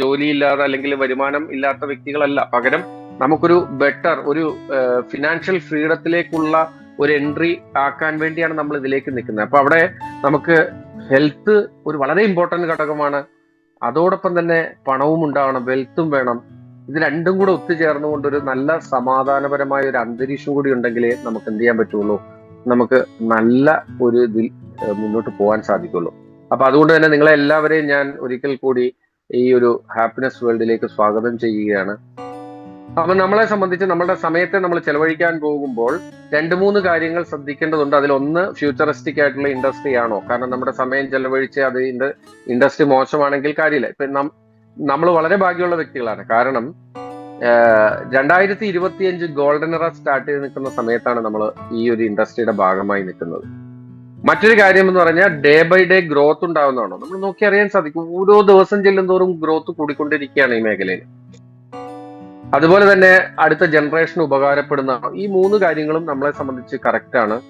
ജോലിയില്ലാതെ അല്ലെങ്കിൽ വരുമാനം ഇല്ലാത്ത വ്യക്തികളല്ല. പകരം നമുക്കൊരു ബെറ്റർ ഒരു ഫിനാൻഷ്യൽ ഫ്രീഡത്തിലേക്കുള്ള ഒരു എൻട്രി ആക്കാൻ വേണ്ടിയാണ് നമ്മൾ ഇതിലേക്ക് നിൽക്കുന്നത്. അപ്പൊ അവിടെ നമുക്ക് ഹെൽത്ത് ഒരു വളരെ ഇമ്പോർട്ടന്റ് ഘടകമാണ്. അതോടൊപ്പം തന്നെ പണവും ഉണ്ടാവണം വെൽത്തും വേണം. ഇത് രണ്ടും കൂടെ ഒത്തുചേർന്നുകൊണ്ട് ഒരു നല്ല സമാധാനപരമായ ഒരു അന്തരീക്ഷം കൂടി ഉണ്ടെങ്കിലേ നമുക്ക് എന്ത് ചെയ്യാൻ പറ്റുള്ളൂ? നമുക്ക് നല്ല ഒരു ഇതിൽ മുന്നോട്ട് പോകാൻ സാധിക്കുള്ളൂ. അപ്പൊ അതുകൊണ്ട് തന്നെ നിങ്ങളെ എല്ലാവരെയും ഞാൻ ഒരിക്കൽ കൂടി ഈ ഒരു ഹാപ്പിനെസ് വേൾഡിലേക്ക് സ്വാഗതം ചെയ്യുകയാണ്. അപ്പൊ നമ്മളെ സംബന്ധിച്ച് നമ്മുടെ സമയത്തെ നമ്മൾ ചെലവഴിക്കാൻ പോകുമ്പോൾ രണ്ട് മൂന്ന് കാര്യങ്ങൾ ശ്രദ്ധിക്കേണ്ടതുണ്ട്. അതിലൊന്ന് ഫ്യൂച്ചറിസ്റ്റിക് ആയിട്ടുള്ള ഇൻഡസ്ട്രി ആണോ? കാരണം നമ്മുടെ സമയം ചെലവഴിച്ച് അത് ഇൻഡസ്ട്രി മോശമാണെങ്കിൽ കാര്യമില്ല. ഇപ്പൊ നമ്മൾ വളരെ ഭാഗ്യമുള്ള വ്യക്തികളാണ്. കാരണം രണ്ടായിരത്തി ഇരുപത്തിയഞ്ച് ഗോൾഡൻ എറ സ്റ്റാർട്ട് ചെയ്ത് നിൽക്കുന്ന സമയത്താണ് നമ്മൾ ഈ ഒരു ഇൻഡസ്ട്രിയുടെ ഭാഗമായി നിൽക്കുന്നത്. മറ്റൊരു കാര്യം എന്ന് പറഞ്ഞാൽ ഡേ ബൈ ഡേ ഗ്രോത്ത് ഉണ്ടാവുന്നതാണോ? നമ്മൾ നോക്കി അറിയാൻ സാധിക്കും. ഓരോ ദിവസം ചെല്ലും തോറും ഗ്രോത്ത് കൂടിക്കൊണ്ടിരിക്കുകയാണ് ഈ മേഖലയിൽ. അതുപോലെ തന്നെ അടുത്ത ജനറേഷൻ ഉപകാരപ്പെടുന്ന ഈ മൂന്ന് കാര്യങ്ങളും നമ്മളെ സംബന്ധിച്ച് കറക്റ്റ് ആണ്.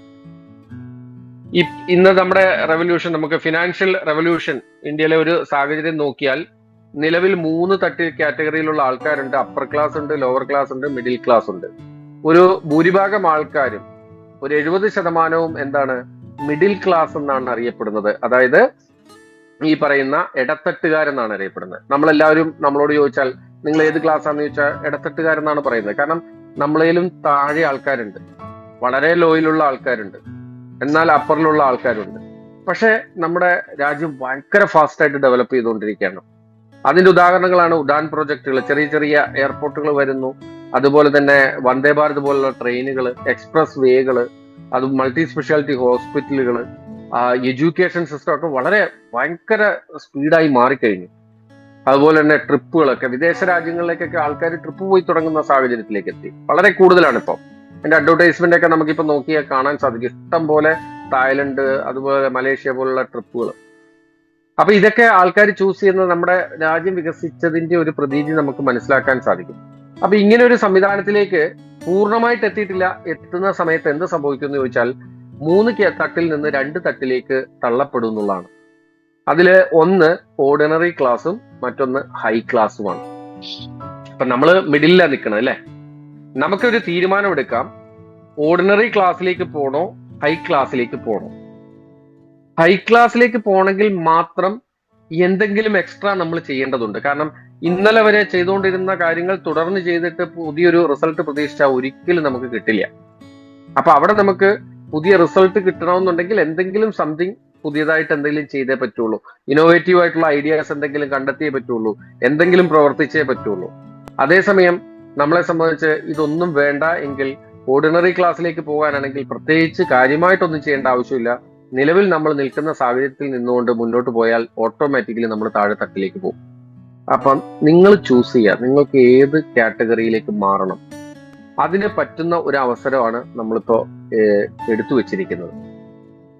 ഈ ഇന്ന് നമ്മുടെ റെവല്യൂഷൻ നമുക്ക് ഫിനാൻഷ്യൽ റെവല്യൂഷൻ ഇന്ത്യയിലെ ഒരു സാഹചര്യം നോക്കിയാൽ നിലവിൽ മൂന്ന് തട്ടി കാറ്റഗറിയിലുള്ള ആൾക്കാരുണ്ട്. അപ്പർ ക്ലാസ് ഉണ്ട് ലോവർ ക്ലാസ് ഉണ്ട് മിഡിൽ ക്ലാസ് ഉണ്ട്. ഒരു ഭൂരിഭാഗം ആൾക്കാരും ഒരു എഴുപത് ശതമാനവും എന്താണ് മിഡിൽ ക്ലാസ് എന്നാണ് അറിയപ്പെടുന്നത്. അതായത് ഈ പറയുന്ന ഇടത്തട്ടുകാരെന്നാണ് അറിയപ്പെടുന്നത്. നമ്മളെല്ലാവരും നമ്മളോട് ചോദിച്ചാൽ നിങ്ങൾ ഏത് ക്ലാസ് ആണെന്ന് ചോദിച്ചാൽ ഇടത്തട്ടുകാരെന്നാണ് പറയുന്നത്. കാരണം നമ്മളേലും താഴെ ആൾക്കാരുണ്ട്. വളരെ ലോയിലുള്ള ആൾക്കാരുണ്ട്. എന്നാൽ അപ്പറിലുള്ള ആൾക്കാരുണ്ട്. പക്ഷെ നമ്മുടെ രാജ്യം ഭയങ്കര ഫാസ്റ്റ് ആയിട്ട് ഡെവലപ്പ് ചെയ്തുകൊണ്ടിരിക്കുകയാണ്. അതിന്റെ ഉദാഹരണങ്ങളാണ് ഉഡാൻ പ്രോജക്റ്റുകൾ ചെറിയ ചെറിയ എയർപോർട്ടുകൾ വരുന്നു. അതുപോലെ തന്നെ വന്ദേ ഭാരത് പോലുള്ള ട്രെയിനുകൾ എക്സ്പ്രസ് വേകൾ അത് മൾട്ടി സ്പെഷ്യാലിറ്റി ഹോസ്പിറ്റലുകൾ എഡ്യൂക്കേഷൻ സിസ്റ്റം ഒക്കെ വളരെ ഭയങ്കര സ്പീഡായി മാറിക്കഴിഞ്ഞു. അതുപോലെ തന്നെ ട്രിപ്പുകളൊക്കെ വിദേശ രാജ്യങ്ങളിലേക്കൊക്കെ ആൾക്കാർ ട്രിപ്പ് പോയി തുടങ്ങുന്ന സാഹചര്യത്തിലേക്ക് എത്തി. വളരെ കൂടുതലാണ് ഇപ്പം അതിന്റെ അഡ്വർടൈസ്മെന്റ് ഒക്കെ നമുക്കിപ്പോൾ നോക്കിയാൽ കാണാൻ സാധിക്കും. ഇഷ്ടം പോലെ തായ്ലൻഡ് അതുപോലെ മലേഷ്യ പോലുള്ള ട്രിപ്പുകൾ അപ്പൊ ഇതൊക്കെ ആൾക്കാർ ചൂസ് ചെയ്യുന്നത് നമ്മുടെ രാജ്യം വികസിച്ചതിന്റെ ഒരു പ്രതീതി നമുക്ക് മനസ്സിലാക്കാൻ സാധിക്കും. അപ്പൊ ഇങ്ങനെ ഒരു സംവിധാനത്തിലേക്ക് പൂർണമായിട്ട് എത്തിയിട്ടില്ല. എത്തുന്ന സമയത്ത് എന്ത് സംഭവിക്കും എന്ന് ചോദിച്ചാൽ മൂന്ന് തട്ടിൽ നിന്ന് രണ്ട് തട്ടിലേക്ക് തള്ളപ്പെടും എന്നുള്ളതാണ്. അതിൽ ഒന്ന് ഓർഡിനറി ക്ലാസ്സും മറ്റൊന്ന് ഹൈ ക്ലാസ്സുമാണ് അപ്പൊ നമ്മൾ മിഡിലാണ് നിൽക്കണം അല്ലെ? നമുക്കൊരു തീരുമാനം എടുക്കാം. ഓർഡിനറി ക്ലാസ്സിലേക്ക് പോണോ ഹൈ ക്ലാസ്സിലേക്ക് പോണോ? ഹൈ ക്ലാസ്സിലേക്ക് പോണെങ്കിൽ മാത്രം എന്തെങ്കിലും എക്സ്ട്രാ നമ്മൾ ചെയ്യേണ്ടതുണ്ട്. കാരണം ഇന്നലെ വരെ ചെയ്തുകൊണ്ടിരുന്ന കാര്യങ്ങൾ തുടർന്ന് ചെയ്തിട്ട് പുതിയൊരു റിസൾട്ട് പ്രതീക്ഷിച്ച ഒരിക്കലും നമുക്ക് കിട്ടില്ല. അപ്പൊ അവിടെ നമുക്ക് പുതിയ റിസൾട്ട് കിട്ടണമെന്നുണ്ടെങ്കിൽ എന്തെങ്കിലും സംതിങ് പുതിയതായിട്ട് എന്തെങ്കിലും ചെയ്തേ പറ്റുള്ളൂ. ഇന്നോവേറ്റീവ് ആയിട്ടുള്ള ഐഡിയാസ് എന്തെങ്കിലും കണ്ടെത്തിയേ പറ്റുള്ളൂ. എന്തെങ്കിലും പ്രവർത്തിച്ചേ പറ്റുള്ളൂ. അതേസമയം നമ്മളെ സംബന്ധിച്ച് ഇതൊന്നും വേണ്ട എങ്കിൽ ഓർഡിനറി ക്ലാസ്സിലേക്ക് പോകാനാണെങ്കിൽ പ്രത്യേകിച്ച് കാര്യമായിട്ടൊന്നും ചെയ്യേണ്ട ആവശ്യമില്ല. നിലവിൽ നമ്മൾ നിൽക്കുന്ന സാഹചര്യത്തിൽ നിന്നുകൊണ്ട് മുന്നോട്ട് പോയാൽ ഓട്ടോമാറ്റിക്കലി നമ്മൾ താഴെ തട്ടിലേക്ക് പോകും. അപ്പം നിങ്ങൾ ചൂസ് ചെയ്യുക. നിങ്ങൾക്ക് ഏത് കാറ്റഗറിയിലേക്ക് മാറണം? അതിന് പറ്റുന്ന ഒരു അവസരമാണ് നമ്മളിപ്പോ എടുത്തു വെച്ചിരിക്കുന്നത്.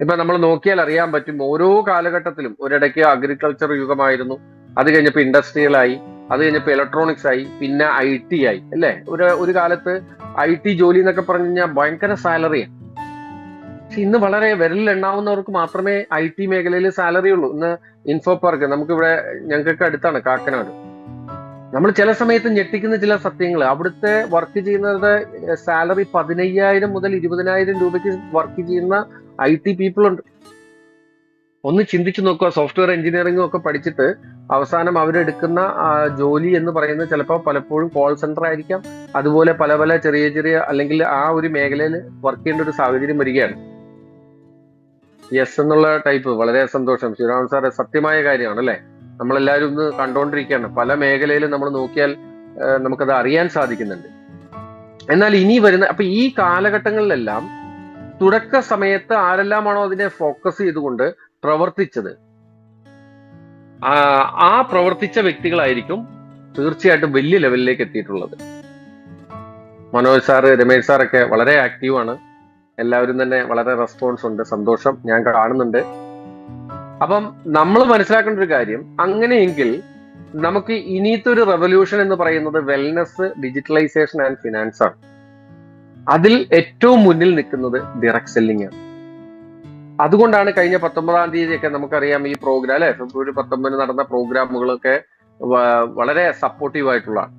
ഇപ്പൊ നമ്മൾ നോക്കിയാൽ അറിയാൻ പറ്റും ഓരോ കാലഘട്ടത്തിലും ഒരിടയ്ക്ക് അഗ്രികൾച്ചർ യുഗമായിരുന്നു. അത് കഴിഞ്ഞപ്പോൾ ഇൻഡസ്ട്രിയലായി അത് കഴിഞ്ഞപ്പോൾ ഇലക്ട്രോണിക്സ് ആയി പിന്നെ ഐ ടി ആയി അല്ലേ? ഒരു ഒരു കാലത്ത് ഐ ടി ജോലി എന്നൊക്കെ പറഞ്ഞു കഴിഞ്ഞാൽ ഭയങ്കര സാലറിയാണ് പക്ഷെ ഇന്ന് വളരെ വിരലിലെണ്ണാവുന്നവർക്ക് മാത്രമേ ഐ ടി മേഖലയിൽ സാലറി ഉള്ളൂ. ഇന്ന് ഇൻഫോ പാർക്ക് നമുക്കിവിടെ ഞങ്ങൾക്കൊക്കെ അടുത്താണ് കാക്കനാട്. നമ്മൾ ചില സമയത്ത് ഞെട്ടിക്കുന്ന ചില സത്യങ്ങൾ. അവിടുത്തെ വർക്ക് ചെയ്യുന്നത് സാലറി പതിനയ്യായിരം മുതൽ ഇരുപതിനായിരം രൂപയ്ക്ക് വർക്ക് ചെയ്യുന്ന ഐ ടി പീപ്പിൾ ഉണ്ട്. ഒന്ന് ചിന്തിച്ചു നോക്കുക. സോഫ്റ്റ്വെയർ എഞ്ചിനീയറിംഗും ഒക്കെ പഠിച്ചിട്ട് അവസാനം അവരെടുക്കുന്ന ജോലി എന്ന് പറയുന്നത് ചിലപ്പോൾ പലപ്പോഴും കോൾ സെന്റർ ആയിരിക്കാം. അതുപോലെ പല പല ചെറിയ ചെറിയ അല്ലെങ്കിൽ ആ ഒരു മേഖലയിൽ വർക്ക് ചെയ്യേണ്ട ഒരു സാഹചര്യം വരികയാണ്. യെസ് എന്നുള്ള ടൈപ്പ് വളരെ സന്തോഷം. ശ്രീരാമൻ സാറെ സത്യമായ കാര്യമാണ് അല്ലെ നമ്മളെല്ലാവരും ഇന്ന് കണ്ടുകൊണ്ടിരിക്കുകയാണ് പല മേഖലയിലും നമ്മൾ നോക്കിയാൽ നമുക്കത് അറിയാൻ സാധിക്കുന്നുണ്ട്. എന്നാൽ ഇനി വരുന്ന അപ്പൊ ഈ കാലഘട്ടങ്ങളിലെല്ലാം തുടക്ക സമയത്ത് ആരെല്ലാമാണോ അതിനെ ഫോക്കസ് ചെയ്തുകൊണ്ട് പ്രവർത്തിച്ചത്? ആ ആ പ്രവർത്തിച്ച വ്യക്തികളായിരിക്കും തീർച്ചയായിട്ടും വലിയ ലെവലിലേക്ക് എത്തിയിട്ടുള്ളത്. മനോജ് സാറ് രമേശ് സാറൊക്കെ വളരെ ആക്റ്റീവാണ് എല്ലാവരും തന്നെ വളരെ റെസ്പോൺസ് ഉണ്ട് സന്തോഷം ഞാൻ കാണുന്നുണ്ട്. അപ്പം നമ്മൾ മനസ്സിലാക്കേണ്ട ഒരു കാര്യം അങ്ങനെയെങ്കിൽ നമുക്ക് ഇനിയത്തെ ഒരു റെവല്യൂഷൻ എന്ന് പറയുന്നത് വെൽനസ് ഡിജിറ്റലൈസേഷൻ ആൻഡ് ഫിനാൻസ് ആണ്. അതിൽ ഏറ്റവും മുന്നിൽ നിൽക്കുന്നത് ഡയറക്ട് സെല്ലിംഗ് ആണ്. അതുകൊണ്ടാണ് കഴിഞ്ഞ പത്തൊമ്പതാം തീയതിയൊക്കെ നമുക്കറിയാം ഈ പ്രോഗ്രാം അല്ലെ? ഫെബ്രുവരി പത്തൊമ്പതിന് നടന്ന പ്രോഗ്രാമുകളൊക്കെ വളരെ സപ്പോർട്ടീവ് ആയിട്ടുള്ളതാണ്.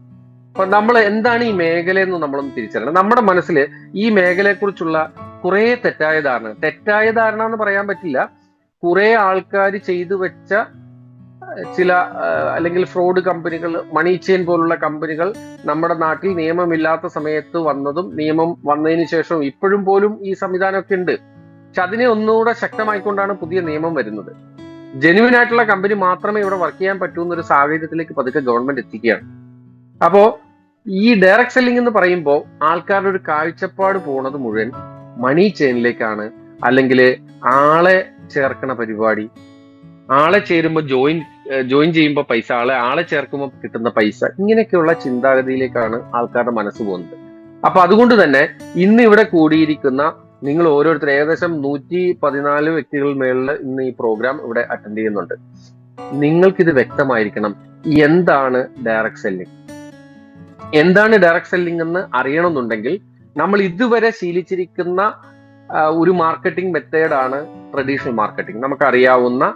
അപ്പൊ നമ്മൾ എന്താണ് ഈ മേഖല എന്ന് നമ്മളൊന്ന് തിരിച്ചറിയണം. നമ്മുടെ മനസ്സിൽ ഈ മേഖലയെക്കുറിച്ചുള്ള കുറെ തെറ്റായ ധാരണ. തെറ്റായ ധാരണ എന്ന് പറയാൻ പറ്റില്ല. കുറെ ആൾക്കാർ ചെയ്തു വെച്ച ചില അല്ലെങ്കിൽ ഫ്രോഡ് കമ്പനികൾ മണി ചെയിൻ പോലുള്ള കമ്പനികൾ നമ്മുടെ നാട്ടിൽ നിയമമില്ലാത്ത സമയത്ത് വന്നതും നിയമം വന്നതിന് ശേഷവും ഇപ്പോഴും പോലും ഈ സംവിധാനമൊക്കെ ഉണ്ട്. പക്ഷെ അതിനെ ഒന്നുകൂടെ ശക്തമായിക്കൊണ്ടാണ് പുതിയ നിയമം വരുന്നത്. ജെനുവിൻ ആയിട്ടുള്ള കമ്പനി മാത്രമേ ഇവിടെ വർക്ക് ചെയ്യാൻ പറ്റൂ എന്നൊരു സാഹചര്യത്തിലേക്ക് പതുക്കെ ഗവൺമെന്റ് എത്തിക്കുകയാണ്. അപ്പോ ഈ ഡയറക്ട് സെല്ലിംഗ് എന്ന് പറയുമ്പോൾ ആൾക്കാരുടെ ഒരു കാഴ്ചപ്പാട് പോണത് മുഴുവൻ മണി ചെയിനിലേക്കാണ് അല്ലെങ്കിൽ ആളെ ചേർക്കണ പരിപാടി. ആളെ ചേരുമ്പോൾ ജോയിൻ ജോയിൻ ചെയ്യുമ്പോൾ പൈസ ആളെ ആളെ ചേർക്കുമ്പോൾ കിട്ടുന്ന പൈസ ഇങ്ങനെയൊക്കെയുള്ള ചിന്താഗതിയിലേക്കാണ് ആൾക്കാരുടെ മനസ്സ് പോകുന്നത്. അപ്പൊ അതുകൊണ്ട് തന്നെ ഇന്ന് ഇവിടെ കൂടിയിരിക്കുന്ന നിങ്ങൾ ഓരോരുത്തർ ഏകദേശം നൂറ്റി പതിനാല് വ്യക്തികൾ മേളിൽ ഇന്ന് ഈ പ്രോഗ്രാം ഇവിടെ അറ്റൻഡ് ചെയ്യുന്നുണ്ട്. നിങ്ങൾക്കിത് വ്യക്തമായിരിക്കണം എന്താണ് ഡയറക്ട് സെല്ലിംഗ് എന്താണ് ഡയറക്ട് സെല്ലിംഗ് എന്ന് അറിയണമെന്നുണ്ടെങ്കിൽ നമ്മൾ ഇതുവരെ ശീലിച്ചിരിക്കുന്ന ഒരു മാർക്കറ്റിംഗ് മെത്തേഡാണ് ട്രഡീഷണൽ മാർക്കറ്റിംഗ് നമുക്കറിയാവുന്ന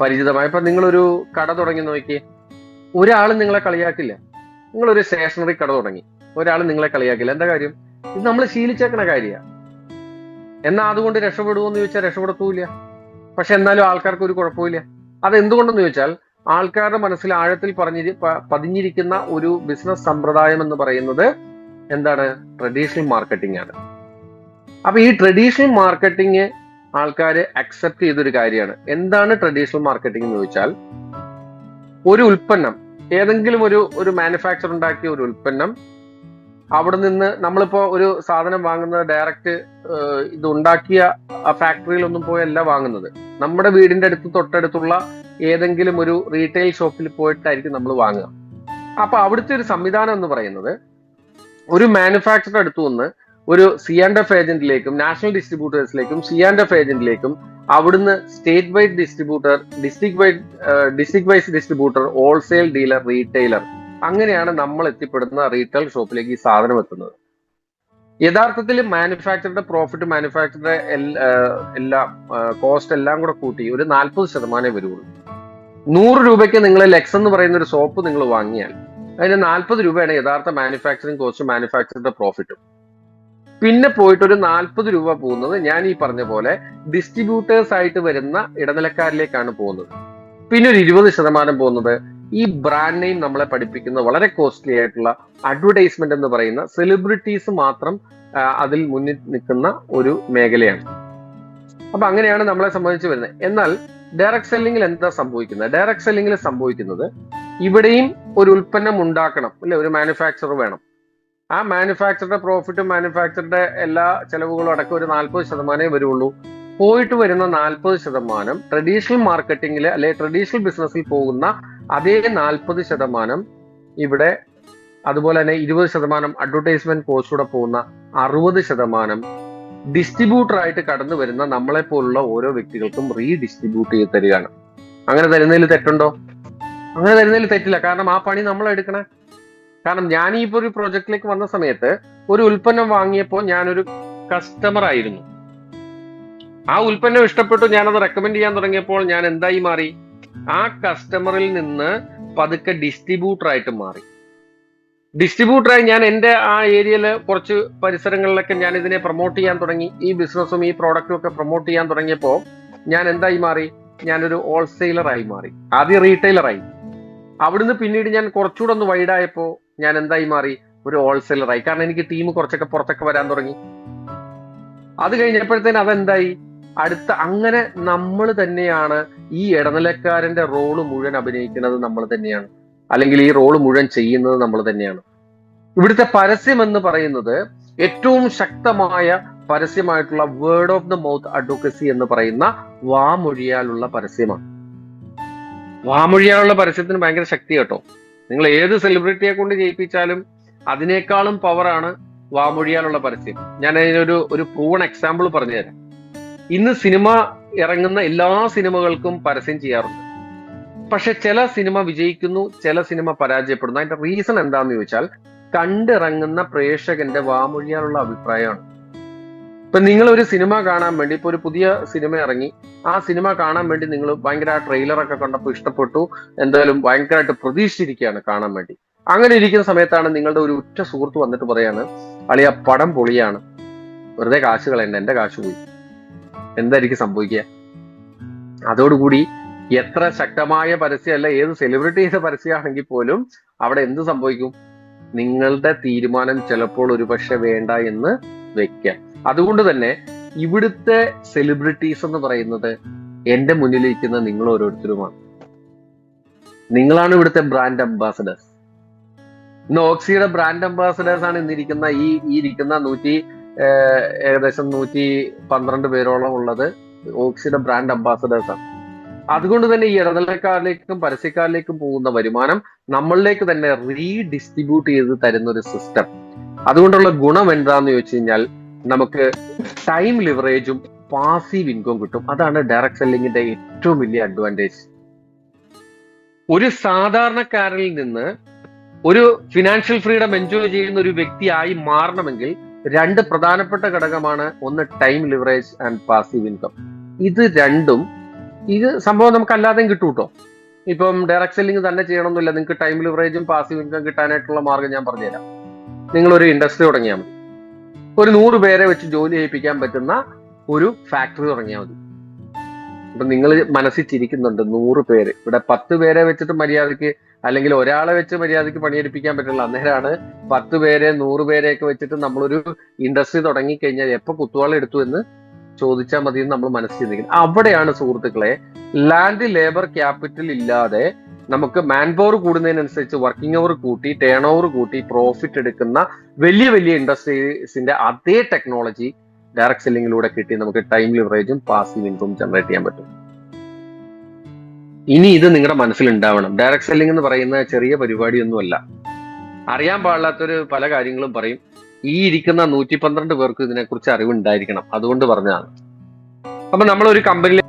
പരിചിതമായ ഇപ്പൊ നിങ്ങളൊരു കട തുടങ്ങി നോക്കി ഒരാൾ നിങ്ങളെ കളിയാക്കില്ല. നിങ്ങളൊരു സ്റ്റേഷനറി കട തുടങ്ങി. ഒരാൾ നിങ്ങളെ കളിയാക്കില്ല. എന്താ കാര്യം? ഇത് നമ്മൾ ശീലിച്ചേക്കണ കാര്യമാണ് എന്നാ അതുകൊണ്ട് രക്ഷപ്പെടുമോ ചോദിച്ചാൽ രക്ഷപ്പെടുത്തൂല പക്ഷെ എന്നാലും ആൾക്കാർക്ക് ഒരു കുഴപ്പമില്ല അത് എന്തുകൊണ്ടെന്ന് ചോദിച്ചാൽ ആൾക്കാരുടെ മനസ്സിൽ ആഴത്തിൽ പറഞ്ഞിരി പതിഞ്ഞിരിക്കുന്ന ഒരു ബിസിനസ് സമ്പ്രദായം എന്ന് പറയുന്നത് എന്താണ്? ട്രഡീഷണൽ മാർക്കറ്റിംഗ് ആണ്. അപ്പൊ ഈ ട്രഡീഷണൽ മാർക്കറ്റിംഗ് ആൾക്കാർ അക്സെപ്റ്റ് ചെയ്തൊരു കാര്യമാണ്. എന്താണ് ട്രഡീഷണൽ മാർക്കറ്റിംഗ് എന്ന് ചോദിച്ചാൽ ഒരു ഉൽപ്പന്നം ഏതെങ്കിലും ഒരു ഒരു മാനുഫാക്ചർ ഉണ്ടാക്കിയ ഒരു ഉൽപ്പന്നം അവിടെ നിന്ന് നമ്മളിപ്പോ ഒരു സാധനം വാങ്ങുന്നത് ഡയറക്റ്റ് ഇത് ഉണ്ടാക്കിയ ഫാക്ടറിയിലൊന്നും പോയല്ല വാങ്ങുന്നത്. നമ്മുടെ വീടിന്റെ അടുത്ത് തൊട്ടടുത്തുള്ള ഏതെങ്കിലും ഒരു റീറ്റെയിൽ ഷോപ്പിൽ പോയിട്ടായിരിക്കും നമ്മൾ വാങ്ങുക. അപ്പൊ അവിടുത്തെ ഒരു സംവിധാനം എന്ന് പറയുന്നത് ഒരു മാനുഫാക്ചർ അടുത്തു നിന്ന് ഒരു സി ആൻഡ് എഫ് ഏജന്റിലേക്കും നാഷണൽ ഡിസ്ട്രിബ്യൂട്ടേഴ്സിലേക്കും സി ആൻഡ് എഫ് ഏജന്റിലേക്കും അവിടുന്ന് state wide distributor district wide district wise distributor wholesale dealer retailer അങ്ങനെയാണ് നമ്മൾ എത്തിപ്പെടുന്ന റീറ്റെയിൽ ഷോപ്പിലേക്ക് ഈ സാധനം എത്തുന്നത്. യഥാർത്ഥത്തിൽ മാനുഫാക്ചറുടെ പ്രോഫിറ്റ് മാനുഫാക്ചറുടെ എല്ലാ കോസ്റ്റ് എല്ലാം കൂടെ കൂട്ടി ഒരു നാൽപ്പത് ശതമാനമേ വരുള്ളൂ. നൂറ് രൂപയ്ക്ക് നിങ്ങൾ ലെക്സ് എന്ന് പറയുന്ന ഒരു സോപ്പ് നിങ്ങൾ വാങ്ങിയാൽ അതിന് നാൽപ്പത് രൂപയാണ് യഥാർത്ഥ മാനുഫാക്ചറിങ് കോസ്റ്റ് മാനുഫാക്ചറിന്റെ പ്രോഫിറ്റും പിന്നെ പോയിട്ട് ഒരു നാൽപ്പത് രൂപ പോകുന്നത് ഞാൻ ഈ പറഞ്ഞ പോലെ ഡിസ്ട്രിബ്യൂട്ടേഴ്സ് ആയിട്ട് വരുന്ന ഇടനിലക്കാരിലേക്കാണ് പോകുന്നത്. പിന്നെ ഒരു ഇരുപത് ശതമാനം പോകുന്നത് ഈ ബ്രാൻഡ് നെയിം നമ്മളെ പഠിപ്പിക്കുന്ന വളരെ കോസ്റ്റ്ലി ആയിട്ടുള്ള അഡ്വർടൈസ്മെന്റ് എന്ന് പറയുന്ന സെലിബ്രിറ്റീസ് മാത്രം അതിൽ മുന്നിൽ നിൽക്കുന്ന ഒരു മേഖലയാണ്. അപ്പൊ അങ്ങനെയാണ് നമ്മളെ സംബന്ധിച്ച് വരുന്നത്. എന്നാൽ ഡയറക്ട് സെല്ലിങ്ങിൽ എന്താ സംഭവിക്കുന്നത്? ഡയറക്ട് സെല്ലിങ്ങിൽ സംഭവിക്കുന്നത് ഇവിടെയും ഒരു ഉൽപ്പന്നം ഉണ്ടാക്കണം അല്ലെ? ഒരു മാനുഫാക്ചർ വേണം. ആ മാനുഫാക്ചറുടെ പ്രോഫിറ്റും മാനുഫാക്ചറുടെ എല്ലാ ചെലവുകളും അടക്കം ഒരു നാൽപ്പത് ശതമാനമേ വരുള്ളൂ. പോയിട്ട് വരുന്ന നാൽപ്പത് ശതമാനം ട്രഡീഷണൽ മാർക്കറ്റിംഗിൽ അല്ലെ ട്രഡീഷണൽ ബിസിനസ്സിൽ പോകുന്ന അതേ നാൽപ്പത് ശതമാനം ഇവിടെ അതുപോലെ തന്നെ ഇരുപത് ശതമാനം അഡ്വർടൈസ്മെന്റ് കോസ്റ്റൂടെ പോകുന്ന അറുപത് ശതമാനം ഡിസ്ട്രിബ്യൂട്ടർ ആയിട്ട് കടന്നു വരുന്ന നമ്മളെ പോലുള്ള ഓരോ വ്യക്തികൾക്കും റീഡിസ്ട്രിബ്യൂട്ട് ചെയ്ത് തരികയാണ്. അങ്ങനെ തരുന്നതിൽ തെറ്റുണ്ടോ? അങ്ങനെ തരുന്നതിൽ തെറ്റില്ല. കാരണം ആ പണി നമ്മൾ എടുക്കണേ. കാരണം ഞാൻ ഈ ഒരു പ്രോജക്റ്റിലേക്ക് വന്ന സമയത്ത് ഒരു ഉൽപ്പന്നം വാങ്ങിയപ്പോൾ ഞാനൊരു കസ്റ്റമർ ആയിരുന്നു. ആ ഉൽപ്പന്നം ഇഷ്ടപ്പെട്ടു ഞാനത് റെക്കമെൻഡ് ചെയ്യാൻ തുടങ്ങിയപ്പോൾ ഞാൻ എന്തായി മാറി? ആ കസ്റ്റമറിൽ നിന്ന് പതുക്കെ ഡിസ്ട്രിബ്യൂട്ടർ ആയിട്ട് മാറി. ഡിസ്ട്രിബ്യൂട്ടറായി ഞാൻ എന്റെ ആ ഏരിയയിൽ കുറച്ച് പരിസരങ്ങളിലൊക്കെ ഞാൻ ഇതിനെ പ്രൊമോട്ട് ചെയ്യാൻ തുടങ്ങി. ഈ ബിസിനസ്സും ഈ പ്രോഡക്റ്റും ഒക്കെ പ്രൊമോട്ട് ചെയ്യാൻ തുടങ്ങിയപ്പോൾ ഞാൻ എന്തായി മാറി? ഞാനൊരു ഹോൾസെയിലറായി മാറി. ആദ്യം റീറ്റെയിലറായി അവിടുന്ന് പിന്നീട് ഞാൻ കുറച്ചുകൂടെ ഒന്ന് വൈഡായപ്പോൾ ഞാൻ എന്തായി മാറി? ഒരു ഹോൾസെയിലറായി കാരണം എനിക്ക് ടീം കുറച്ചൊക്കെ പുറത്തൊക്കെ വരാൻ തുടങ്ങി. അത് കഴിഞ്ഞപ്പോഴത്തേന് അതെന്തായി? അടുത്ത അങ്ങനെ നമ്മൾ തന്നെയാണ് ഈ ഇടനിലക്കാരന്റെ റോൾ മുഴുവൻ അഭിനയിക്കുന്നത് നമ്മൾ തന്നെയാണ്. അല്ലെങ്കിൽ ഈ റോൾ മുഴുവൻ ചെയ്യുന്നത് നമ്മൾ തന്നെയാണ്. ഇവിടുത്തെ പരസ്യം എന്ന് പറയുന്നത് ഏറ്റവും ശക്തമായ പരസ്യമായിട്ടുള്ള word of the mouth advocacy എന്ന് പറയുന്ന വാമൊഴിയാലുള്ള പരസ്യമാണ്. വാമൊഴിയാലുള്ള പരസ്യത്തിന് ഭയങ്കര ശക്തി കേട്ടോ. നിങ്ങൾ ഏത് സെലിബ്രിറ്റിയെ കൊണ്ട് ജയിപ്പിച്ചാലും അതിനേക്കാളും പവറാണ് വാമൊഴിയാലുള്ള പരസ്യം. ഞാൻ അതിനൊരു ഒരു പ്രൂവൺ എക്സാമ്പിൾ പറഞ്ഞു തരാം ഇന്ന് സിനിമ ഇറങ്ങുന്ന എല്ലാ സിനിമകൾക്കും പരസ്യം ചെയ്യാറുണ്ട്. പക്ഷെ ചില സിനിമ വിജയിക്കുന്നു ചില സിനിമ പരാജയപ്പെടുന്നു. അതിന്റെ റീസൺ എന്താന്ന് ചോദിച്ചാൽ കണ്ടിറങ്ങുന്ന പ്രേക്ഷകന്റെ വാമൊഴിയാലുള്ള അഭിപ്രായമാണ്. ഇപ്പൊ നിങ്ങൾ ഒരു സിനിമ കാണാൻ വേണ്ടി ഇപ്പൊ ഒരു പുതിയ സിനിമ ഇറങ്ങി ആ സിനിമ കാണാൻ വേണ്ടി നിങ്ങൾ ഭയങ്കര ട്രെയിലറൊക്കെ കണ്ടപ്പോൾ ഇഷ്ടപ്പെട്ടു എന്തായാലും ഭയങ്കരമായിട്ട് പ്രതീക്ഷിച്ചിരിക്കുകയാണ് കാണാൻ വേണ്ടി. അങ്ങനെ ഇരിക്കുന്ന സമയത്താണ് നിങ്ങളുടെ ഒരു ഉറ്റ സുഹൃത്ത് വന്നിട്ട് പറയാണ് അളിയ പടം പൊളിയാണ്. വെറുതെ കാശ് കളയണ്ട എന്റെ കാശ് പോയി. എന്തായിരിക്കും സംഭവിക്കുക? അതോടുകൂടി എത്ര ശക്തമായ പരസ്യമല്ല ഏത് സെലിബ്രിറ്റി ചെയ്ത പരസ്യമാണെങ്കിൽ പോലും അവിടെ എന്ത് സംഭവിക്കും? നിങ്ങളുടെ തീരുമാനം ചിലപ്പോൾ ഒരുപക്ഷെ വേണ്ട എന്ന് വെക്കാം. അതുകൊണ്ട് തന്നെ ഇവിടുത്തെ സെലിബ്രിറ്റീസ് എന്ന് പറയുന്നത് എന്റെ മുന്നിലിരിക്കുന്ന നിങ്ങൾ ഓരോരുത്തരുമാണ്. നിങ്ങളാണ് ഇവിടുത്തെ ബ്രാൻഡ് അംബാസഡേഴ്സ് ഇന്ന് ഓക്സിയുടെ ബ്രാൻഡ് അംബാസഡേഴ്സ് ആണ് ഇന്നിരിക്കുന്ന ഈ ഈ ഇരിക്കുന്ന നൂറ്റി ഏകദേശം നൂറ്റി പന്ത്രണ്ട് പേരോളം ഉള്ളത് ഓക്സിയുടെ ബ്രാൻഡ് അംബാസഡേഴ്സ് ആണ്. അതുകൊണ്ട് തന്നെ ഈ ഇടനിലക്കാരിലേക്കും പരസ്യക്കാരിലേക്കും പോകുന്ന വരുമാനം നമ്മളിലേക്ക് തന്നെ റീഡിസ്ട്രിബ്യൂട്ട് ചെയ്ത് തരുന്ന ഒരു സിസ്റ്റം അതുകൊണ്ടുള്ള ഗുണം എന്താന്ന് ചോദിച്ചു കഴിഞ്ഞാൽ നമുക്ക് ടൈം ലിവറേജും പാസീവ് ഇൻകം കിട്ടും. അതാണ് ഡയറക്ട് സെല്ലിങ്ങിന്റെ ഏറ്റവും വലിയ അഡ്വാന്റേജ് ഒരു സാധാരണക്കാരിൽ നിന്ന് ഒരു ഫിനാൻഷ്യൽ ഫ്രീഡം എൻജോയ് ചെയ്യുന്ന ഒരു വ്യക്തിയായി മാറണമെങ്കിൽ രണ്ട് പ്രധാനപ്പെട്ട ഘടകമാണ് ഒന്ന് time leverage and passive income ഇത് രണ്ടും ഇത് സംഭവം നമുക്ക് അല്ലാതെയും കിട്ടും കേട്ടോ. ഇപ്പം ഡയറക്ട് സെല്ലിംഗ് തന്നെ ചെയ്യണമെന്നില്ല നിങ്ങൾക്ക് ടൈം ലിവറേജും പാസീവ് ഇൻകം കിട്ടാനായിട്ടുള്ള മാർഗം ഞാൻ പറഞ്ഞുതരാം. നിങ്ങളൊരു ഇൻഡസ്ട്രി തുടങ്ങിയാൽ മതി. ഒരു നൂറ് പേരെ വെച്ച് ജോലി ചെയ്യിപ്പിക്കാൻ പറ്റുന്ന ഒരു ഫാക്ടറി തുടങ്ങിയാൽ മതി. ഇപ്പൊ നിങ്ങൾ മനസ്സിൽ ചിരിക്കുന്നുണ്ട് നൂറ് പേര്. ഇവിടെ പത്ത് പേരെ വെച്ചിട്ട് മര്യാദയ്ക്ക് അല്ലെങ്കിൽ ഒരാളെ വെച്ച് മര്യാദയ്ക്ക് പണിയെടുപ്പിക്കാൻ പറ്റില്ല. അന്നേരമാണ് പത്ത് പേരെ നൂറ് പേരെയൊക്കെ വെച്ചിട്ട് നമ്മളൊരു ഇൻഡസ്ട്രി തുടങ്ങി കഴിഞ്ഞാൽ എപ്പോ കുത്തുവാള എടുത്തു എന്ന് ചോദിച്ചാൽ മതി എന്ന് നമ്മൾ മനസ്സിൽ ചിന്തിക്കുന്നത് അവിടെയാണ് സുഹൃത്തുക്കളെ ലാൻഡ് ലേബർ ക്യാപിറ്റൽ ഇല്ലാതെ നമുക്ക് മാൻ പവർ കൂടുന്നതിനനുസരിച്ച് വർക്കിംഗ് അവർ കൂട്ടി ടേൺ ഓവർ കൂട്ടി പ്രോഫിറ്റ് എടുക്കുന്ന വലിയ വലിയ ഇൻഡസ്ട്രീസിന്റെ അതേ ടെക്നോളജി ഡയറക്ട് സെല്ലിങ്ങിലൂടെ കിട്ടി നമുക്ക് ടൈം ലിവറേജും പാസീവ് ഇൻകം ജനറേറ്റ് ചെയ്യാൻ പറ്റും. ഇനി ഇത് നിങ്ങളുടെ മനസ്സിലുണ്ടാവണം ഡയറക്ട് സെല്ലിംഗ് എന്ന് പറയുന്ന ചെറിയ പരിപാടിയൊന്നുമല്ല. അറിയാൻ പാടില്ലാത്തൊരു പല കാര്യങ്ങളും പറയും. ഈ ഇരിക്കുന്ന നൂറ്റി പന്ത്രണ്ട് പേർക്ക് ഇതിനെക്കുറിച്ച് അറിവുണ്ടായിരിക്കണം. അതുകൊണ്ട് പറഞ്ഞതാണ്. അപ്പൊ നമ്മൾ ഒരു കമ്പനിയിൽ